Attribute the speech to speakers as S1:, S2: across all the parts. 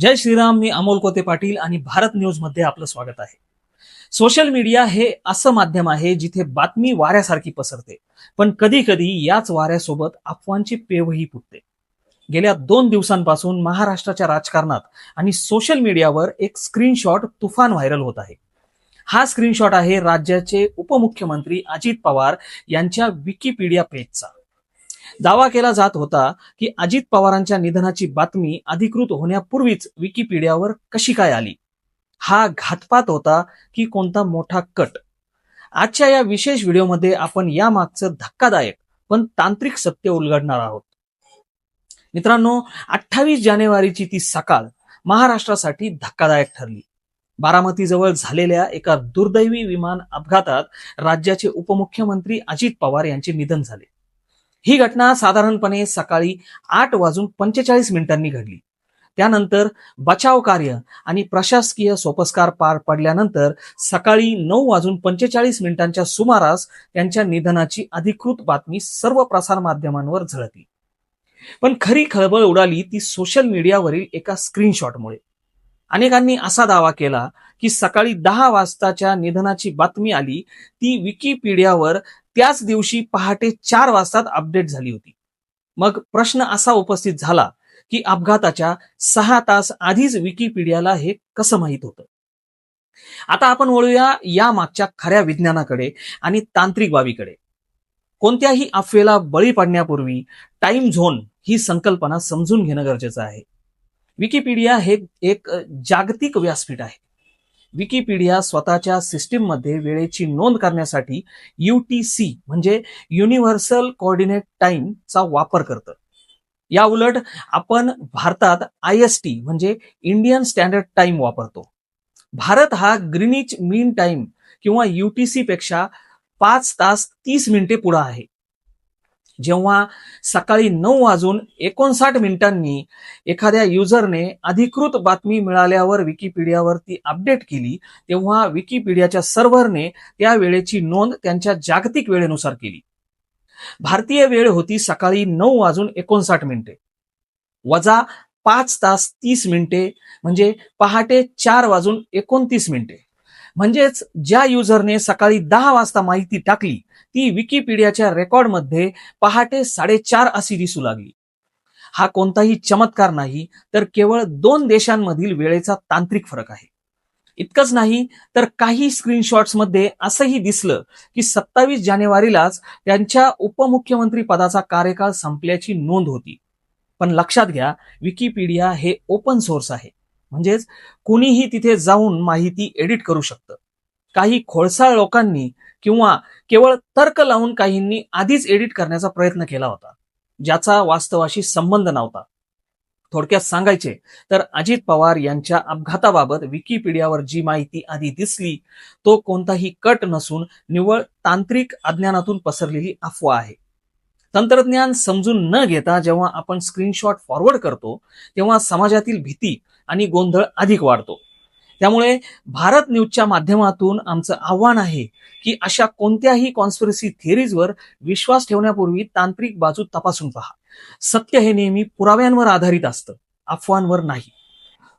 S1: जय श्रीराम मी अमोल कोते पाटील आणि भारत न्यूजमध्ये आपलं स्वागत आहे. सोशल मीडिया हे असं माध्यम आहे जिथे बातमी वाऱ्यासारखी पसरते पण कधी कधी याच वाऱ्यासोबत अफवांची पेवही फुटते. गेल्या दोन दिवसांपासून महाराष्ट्राच्या राजकारणात आणि सोशल मीडियावर एक स्क्रीनशॉट तुफान व्हायरल होत आहे. हा स्क्रीनशॉट आहे राज्याचे उपमुख्यमंत्री अजित पवार यांच्या विकिपीडिया पेजचा. दावा केला जात होता की अजित पवारांच्या निधनाची बातमी अधिकृत होण्यापूर्वीच विकिपीडियावर कशी काय आली? हा घातपात होता की कोणता मोठा कट? आजच्या या विशेष व्हिडिओमध्ये आपण या मागचं धक्कादायक पण तांत्रिक सत्य उलगडणार आहोत. मित्रांनो अठ्ठावीस जानेवारीची ती सकाळ महाराष्ट्रासाठी धक्कादायक ठरली. बारामतीजवळ झालेल्या एका दुर्दैवी विमान अपघातात राज्याचे उपमुख्यमंत्री अजित पवार यांचे निधन झाले. ही घटना साधारणपणे सकाळी आठ वाजून पंचेचाळीस मिनिटांनी घडली. त्यानंतर बचाव कार्य आणि प्रशासकीय सोपस्कार पार पडल्यानंतर सकाळी नऊ वाजून पंचेचाळीस मिनिटांच्या सुमारास त्यांच्या निधनाची अधिकृत बातमी सर्व प्रसार माध्यमांवर झळकली. पण खरी खळबळ उडाली ती सोशल मीडियावरील एका स्क्रीनशॉटमुळे. अनेकांनी असा दावा केला की सकाळी दहा वाजताच्या निधनाची बातमी आली ती विकिपीडियावर त्याच दिवशी पहाटे चार वाजताच अपडेट झाली होती. मग प्रश्न असा उपस्थित झाला की अपघाताच्या सहा तास आधीच विकिपीडियाला हे कसं माहीत होतं? आता आपण वळूया या मागच्या खऱ्या विज्ञानाकडे आणि तांत्रिक बाबीकडे. कोणत्याही अफवेला बळी पडण्यापूर्वी टाइम झोन ही संकल्पना समजून घेणं गरजेचं आहे. विकिपीडिया हे एक जागतिक व्यासपीठ आहे. विकिपीडिया स्वतःच्या सिस्टीममध्ये वेळेची नोंद करण्यासाठी यू टी सी म्हणजे युनिव्हर्सल कोऑर्डिनेट टाइमचा वापर करतं. या उलट आपण भारतात आय एस टी म्हणजे इंडियन स्टँडर्ड टाइम वापरतो. भारत हा ग्रीनिच मीन टाइम किंवा युटीसी पेक्षा पाच तास तीस मिनिटे पुढे आहे. जेव्हा सकाळी नऊ वाजून एकोणसाठ मिनिटांनी एखाद्या युजरने अधिकृत बातमी मिळाल्यावर विकिपीडियावर ती अपडेट केली तेव्हा विकिपीडियाच्या सर्व्हरने त्या वेळेची नोंद त्यांच्या जागतिक वेळेनुसार केली. भारतीय वेळ होती सकाळी नऊ वाजून एकोणसाठ मिनिटे. वजा पाच तास तीस मिनिटे म्हणजे पहाटे चार वाजून एकोणतीस मिनिटे. म्हणजेच ज्या युजरने सकाळी दहा वाजता माहिती टाकली ती विकिपीडियाच्या रेकॉर्डमध्ये पहाटे साडेचार अशी दिसू लागली. हा कोणताही चमत्कार नाही तर केवळ दोन देशांमधील वेळेचा तांत्रिक फरक आहे. इतकंच नाही तर काही स्क्रीनशॉट्समध्ये असंही दिसलं की सत्तावीस जानेवारीलाच त्यांच्या उपमुख्यमंत्री पदाचा कार्यकाळ संपल्याची नोंद होती. पण लक्षात घ्या विकिपीडिया हे ओपन सोर्स आहे. म्हणजेच कुणीही तिथे जाऊन माहिती एडिट करू शकतं. काही खोळसाळ लोकांनी किंवा केवळ तर्क लावून काहींनी आधीच एडिट करण्याचा प्रयत्न केला होता ज्याचा वास्तवाशी संबंध नव्हता. थोडक्यात सांगायचे तर अजित पवार यांच्या अपघाताबाबत विकिपीडियावर जी माहिती आधी दिसली तो कोणताही कट नसून निव्वळ तांत्रिक अज्ञानातून पसरलेली अफवा आहे. तंत्रज्ञान समजून न घेता जेव्हा आपण स्क्रीनशॉट फॉरवर्ड करतो तेव्हा समाजातील भीती आणि गोंधळ अधिक वाढतो. त्यामुळे भारत न्यूजच्या माध्यमातून आमचं आव्हान आहे की अशा कोणत्याही कॉन्स्पिरसी थिअरीजवर विश्वास ठेवण्यापूर्वी तांत्रिक बाजू तपासून पहा. सत्य हे नेहमी पुराव्यांवर आधारित असतं अफवांवर नाही.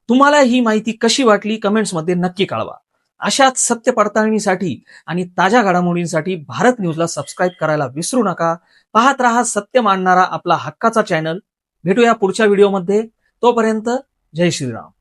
S1: तुम्हाला ही माहिती कशी वाटली कमेंट्समध्ये नक्की कळवा. अशाच सत्य पडताळणीसाठी आणि ताज्या घडामोडींसाठी भारत न्यूजला सबस्क्राईब करायला विसरू नका. पाहत रहा सत्य मांडणारा आपला हक्काचा चॅनल भेटूया पुढच्या व्हिडिओमध्ये तोपर्यंत जय श्रीराम.